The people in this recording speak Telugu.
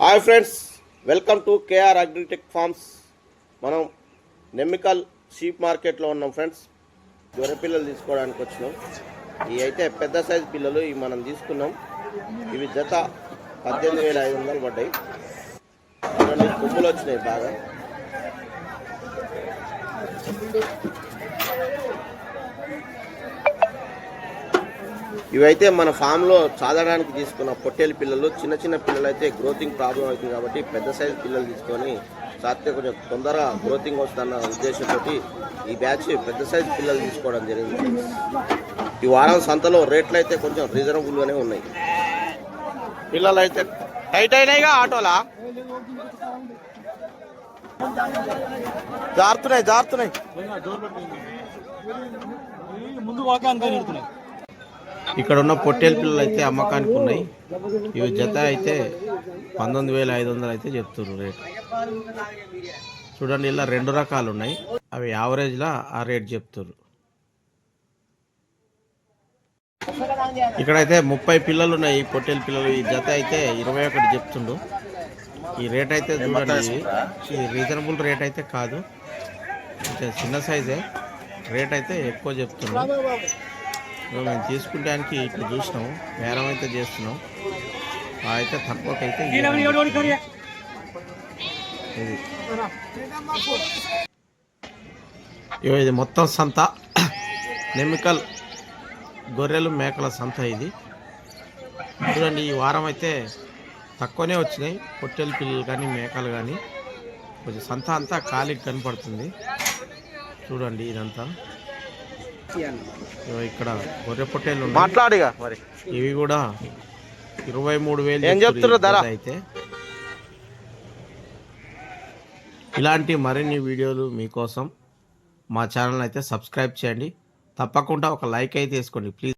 Hi friends welcome to KR agritech farms. మనం నెమ్మికల్ షీప్ మార్కెట్లో ఉన్నాం ఫ్రెండ్స్. గొర్రె పిల్లలు తీసుకోవడానికి వచ్చినాం. ఇవి అయితే పెద్ద సైజు పిల్లలు ఇవి మనం తీసుకున్నాం. ఇవి జత పద్దెనిమిది వేల ఐదు వందలు పడ్డాయి. కొమ్ములు వచ్చినాయి బాగా. ఇవైతే మన ఫామ్లో చాదడానికి తీసుకున్న పొట్టేలు పిల్లలు చిన్న చిన్న పిల్లలు అయితే గ్రోతింగ్ ప్రాబ్లం అవుతుంది కాబట్టి పెద్ద సైజు పిల్లలు తీసుకొని సాధ్యత కొంచెం తొందరగా గ్రోతింగ్ వస్తుందన్న ఉద్దేశంతో ఈ బ్యాచ్ పెద్ద సైజు పిల్లలు తీసుకోవడం జరిగింది. ఈ వారం సంతలో రేట్లు అయితే కొంచెం రీజనబుల్గానే ఉన్నాయి. పిల్లలు అయితే టైట్ అయినాయిగా ఆటోలా? జారుతున్నాయి జారుతున్నాయి. ముందు వాకానికి ఇక్కడ ఉన్న పొట్టేలు పిల్లలు అయితే అమ్మకానికి ఉన్నాయి ఇవి జత అయితే పంతొమ్మిది వేల ఐదు వందలు అయితే చెప్తున్నారు రేట్. చూడండి ఇలా రెండు రకాలు ఉన్నాయి అవి యావరేజ్లో ఆ రేట్ చెప్తున్నారు ఇక్కడైతే ముప్పై పిల్లలు ఉన్నాయి పొట్టేలు పిల్లలు. ఈ జత అయితే ఇరవై ఒకటి చెప్తుండు. ఈ రేట్ అయితే చూడండి ఈ రీజనబుల్ రేట్ అయితే కాదు. చిన్న సైజే. రేట్ అయితే ఎక్కువ చెప్తున్నాడు మేము తీసుకుంటానికి ఇట్లా చూసినాం. బేరం అయితే చేస్తున్నాం. అయితే తక్కువకైతే. ఇది మొత్తం సంత. నెమికల్ గొర్రెలు మేకల సంత ఇది. చూడండి ఈ వారం అయితే తక్కువనే వచ్చినాయి. పొట్టెల పిల్లలు కానీ మేకలు కానీ. కొంచెం సంత అంతా ఖాళీకి కనపడుతుంది. చూడండి ఇదంతా. ఇక్కడ గొర్రె పొట్టేలు. మాట్లాడిగా మరి. ఇవి కూడా ఇరవై మూడు వేలు ఏం చెప్తుర్రు ధర? అయితే. ఇలాంటి మరిన్ని వీడియోలు మీకోసం మా ఛానల్ అయితే సబ్స్క్రైబ్ చేయండి. తప్పకుండా ఒక లైక్ అయితే వేసుకోండి. ప్లీజ్.